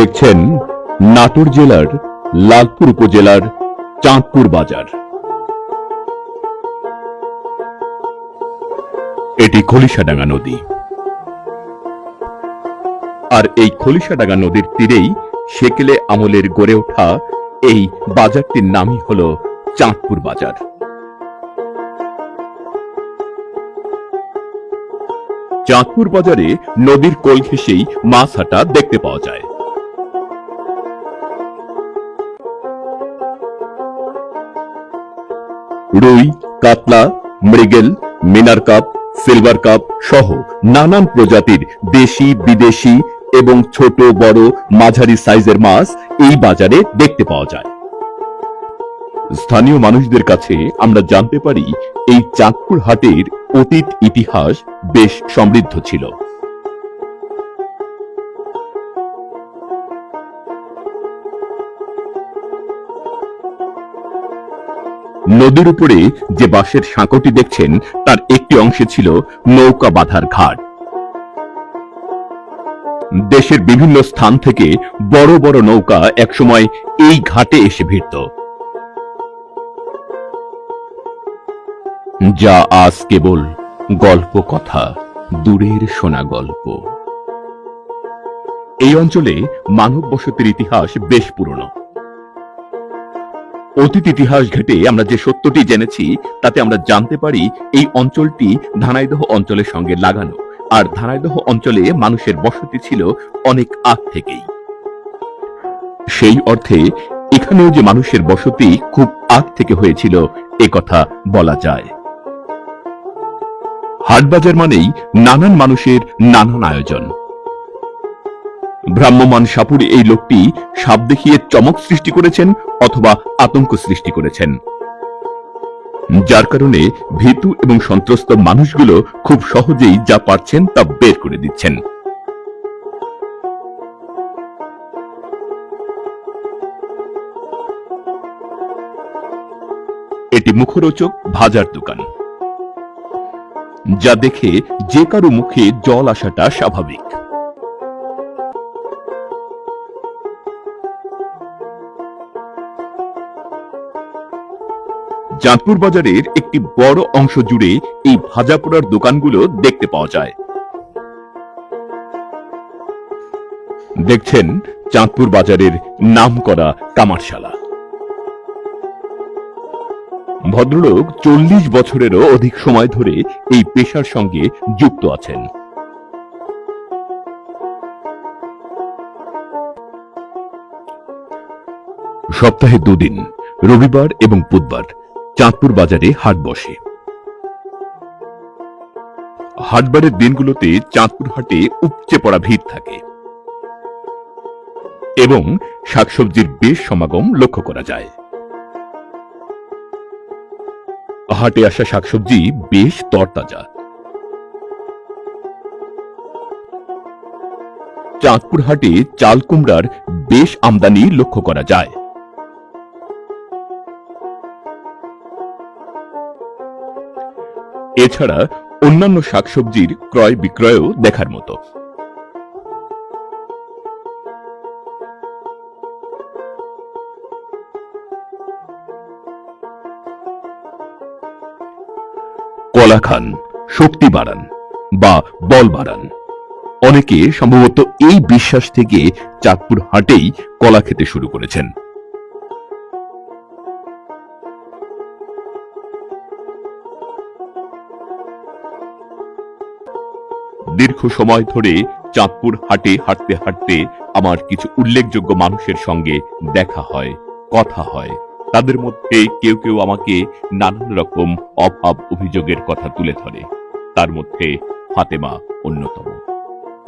দেখছেন নাটোর জেলার লালপুর উপজেলার চাঁদপুর বাজার। এটি খলিশাডাঙ্গা নদী। আর এই খলিশাডাঙ্গা নদীর তীরেই সেকেলে আমলের গড়ে ওঠা এই বাজারটির নামই হল চাঁদপুর বাজার। চাঁদপুর বাজারে নদীর কোল ঘেঁষেই মাছ হাটা দেখতে পাওয়া যায়। রুই, কাতলা, মৃগেল, মিনার কাপ, সিলভার কাপ সহ নানান প্রজাতির দেশি, বিদেশি এবং ছোট, বড়, মাঝারি সাইজের মাছ এই বাজারে দেখতে পাওয়া যায়। স্থানীয় মানুষদের কাছে আমরা জানতে পারি এই চাঁদপুর হাটের অতীত ইতিহাস বেশ সমৃদ্ধ ছিল। নদীর উপরে যে বাঁশের সাঁকোটি দেখছেন, তার একটি অংশে ছিল নৌকা বাঁধার ঘাট। দেশের বিভিন্ন স্থান থেকে বড় বড় নৌকা একসময় এই ঘাটে এসে ভিড়ত। যা আজ কেবল গল্প কথা, দূরের শোনা গল্প। এই অঞ্চলে মানব বসতির ইতিহাস বেশ পুরনো। অতীত ইতিহাস ঘেটে আমরা যে সত্যটি জেনেছি, তাতে আমরা জানতে পারি এই অঞ্চলটি ধানাইদহ অঞ্চলের সঙ্গে লাগানো। আর ধানাইদহ অঞ্চলে মানুষের বসতি ছিল অনেক আগ থেকেই। সেই অর্থে এখানেও যে মানুষের বসতি খুব আগ থেকে হয়েছিল, এ কথা বলা যায়। হাটবাজার মানেই নানান মানুষের নানান আয়োজন। ভ্রাম্যমান সাপুর এই লোকটি সাপ দেখিয়ে চমক সৃষ্টি করেছেন অথবা আতঙ্ক সৃষ্টি করেছেন। যার কারণে ভীতু এবং সন্ত্রস্ত মানুষগুলো খুব সহজেই যা পারছেন তা বের করে দিচ্ছেন। এটি মুখরোচক ভাজার দোকান। যা দেখে যে কারও মুখে জল আসাটা স্বাভাবিক। চাঁদপুর বাজারের একটি বড় অংশ জুড়ে এই ভাজা পোড়ার দোকানগুলো দেখতে পাওয়া যায়। দেখছেন চাঁদপুর বাজারের নাম করা কামারশালা ভদ্রলোক চল্লিশ বছরেরও অধিক সময় ধরে এই পেশার সঙ্গে যুক্ত আছেন। সপ্তাহে দুদিন, রবিবার এবং বুধবার। চাঁদপুর বাজারে হাট বসে। হাটবারের দিনগুলোতে চাঁদপুর হাটে উপচে পড়া ভিড় থাকে। এবং শাকসবজির বেশ সমাগম লক্ষ্য করা যায়। হাটে আসা শাকসবজি বেশ তরতাজা। চাঁদপুর হাটে চাল কুমড়ার বেশ আমদানি লক্ষ্য করা যায়। এছাড়া অন্যান্য শাকসবজির ক্রয় বিক্রয়ও দেখার মতো। কলা খান, শক্তি বাড়ান বা বল বাড়ান। অনেকে সম্ভবত এই বিশ্বাস থেকে চাঁদপুর হাটেই কলা খেতে শুরু করেছেন। দীর্ঘ সময় ধরে চাঁদপুর হাটে হাঁটতে হাঁটতে আমার কিছু উল্লেখযোগ্য মানুষের সঙ্গে দেখা হয় কথা হয়। তাদের মধ্যে কেউ কেউ আমাকে নানান রকম অভাব অভিযোগের কথা তুলে ধরে। তার মধ্যে ফাতেমা অন্যতম।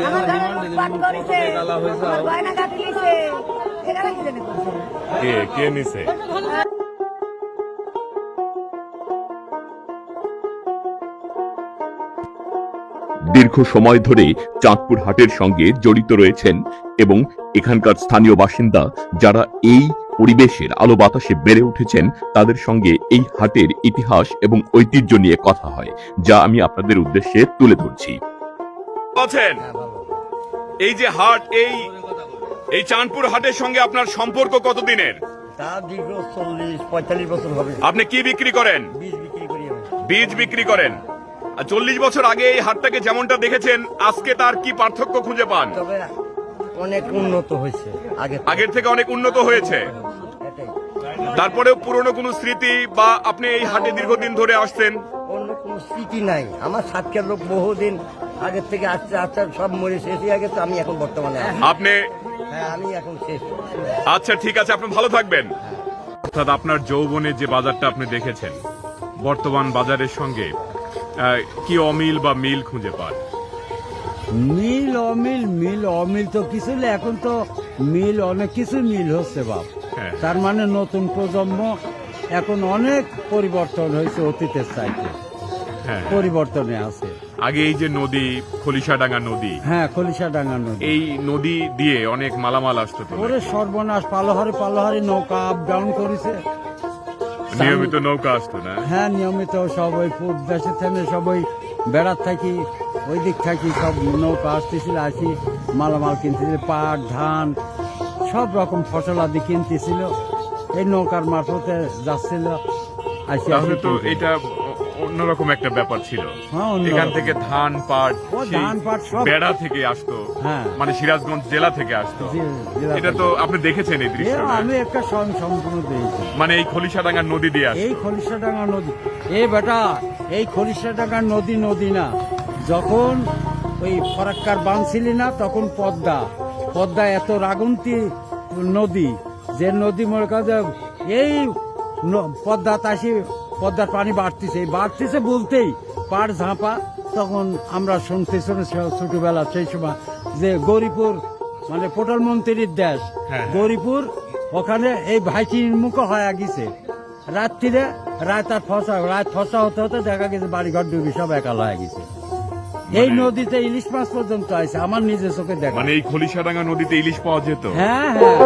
আমার ঘরে লুটপাট দীর্ঘ সময় ধরে চাঁদপুর হাটের সঙ্গে জড়িত রয়েছেন এবং এখানকার স্থানীয় বাসিন্দা যারা এই পরিবেশের আলো বাতাসে বেড়ে উঠেছেন তাদের সঙ্গে এই হাটের ইতিহাস এবং ঐতিহ্য নিয়ে কথা হয় যা আমি আপনাদের উদ্দেশ্যে তুলে ধরছি। আছেন? এই যে হাট এই এই চাঁদপুর হাটের সঙ্গে আপনার সম্পর্ক কতদিনের? তা দীর্ঘ চল্লিশ পঁয়তাল্লিশ বছর হবে। আপনি কি বিক্রি করেন? বীজ বিক্রি করি বীজ বিক্রি করেন। আর চল্লিশ বছর আগে এই হাটটাকে যেমনটা দেখেছেন আজকে তার কি পার্থক্য খুঁজে পান? তবে অনেক উন্নত হয়েছে আগে আগের থেকে অনেক উন্নত হয়েছে। তারপরেও পুরনো কোনো স্মৃতি বা আপনি এই হাটে দীর্ঘদিন ধরে আসছেন? অন্য কোনো স্মৃতি নাই। আমার সাতকের লোক বহুদিন আগের থেকে আসছে আসছে সব মরে শেষ হয়ে গেছে আমি এখন বর্তমানে আছি। আপনি হ্যাঁ আমি এখন শেষ। আচ্ছা ঠিক আছে আপনি ভালো থাকবেন। অর্থাৎ আপনার যৌবনে যে বাজারটা আপনি দেখেছেন বর্তমান বাজারের সঙ্গে কি অমিল বা মিল খুঁজে পান? মিল অমিল মিল অমিল তো কিছু না, এখন তো মিল অনেক কিছু মিল হচ্ছে বাপ। হ্যাঁ। তার মানে নতুন প্রজন্ম এখন অনেক পরিবর্তন হয়েছে অতীতের চাইতে। হ্যাঁ পরিবর্তনে আছে। আগে এই যে নদী খলিশাডাঙ্গা নদী হ্যাঁ খলিশা ডাঙ্গা নদী। এই নদী দিয়ে অনেক মালামাল আসতো ওরে সর্বনাশ পালোহারে পালোহারে নৌকা আপ ডাউন করেছে। নিয়মিত নৌকা আসতো না? হ্যাঁ নিয়মিত সব ওই পূর্ব দেশে থেকে সব ওই বেড়ার থাকি ওই দিক থাকি সব নৌকা আসতেছিল আসি মালামাল কিনতেছিল পাট ধান সব রকম ফসল আদি কিনতেছিল। এই নৌকার মারফতে যাচ্ছিল আসি তো এটা অন্যরকম একটা ব্যাপার ছিল। হ্যাঁ, এখান থেকে ধান পাট ও, ধান, পাট বেড়া থেকে আসতো। হ্যাঁ। মানে সিরাজগঞ্জ জেলা থেকে আসতো। এটা তো আপনি দেখেছেন এই দৃশ্য আমি একটা সম্পূর্ণ মানে এই খলিশাডাঙ্গা নদী দিয়ে এই খলিশাডাঙ্গা নদী। এই বেটা এই খলিশাডাঙ্গা নদী নদী না। যখন ওই ফরাক্কার বাঁধছিলি না তখন পদ্মা। পদ্মা এত রাগন্তি নদী। যে নদী মনে এই পদ্মা তাসি পদ্মার পানি বাড়তিছে। এই বাড়তিছে বলতেই পাড় ঝাঁপা তখন আমরা শুনতে শুনতেছি ছোটবেলা সেই সময় যে গৌরীপুর মানে পটল মন্ত্রীর দেশ হ্যাঁ। গৌরীপুর ওখানে এই ভাইটির মুখ হয়ে গেছে। রাত্রিরে রাত আর ফসা রাত ফসা হতে হতে দেখা গেছে বাড়িঘর ডুবি সব একাল হয়ে গেছে। এই মানে- নদীতে ইলিশ মাছ পর্যন্ত আছে আমার নিজের চোখে দেখা। মানে এই খলিশাডাঙ্গা নদীতে ইলিশ পাওয়া যেত? হ্যাঁ হ্যাঁ।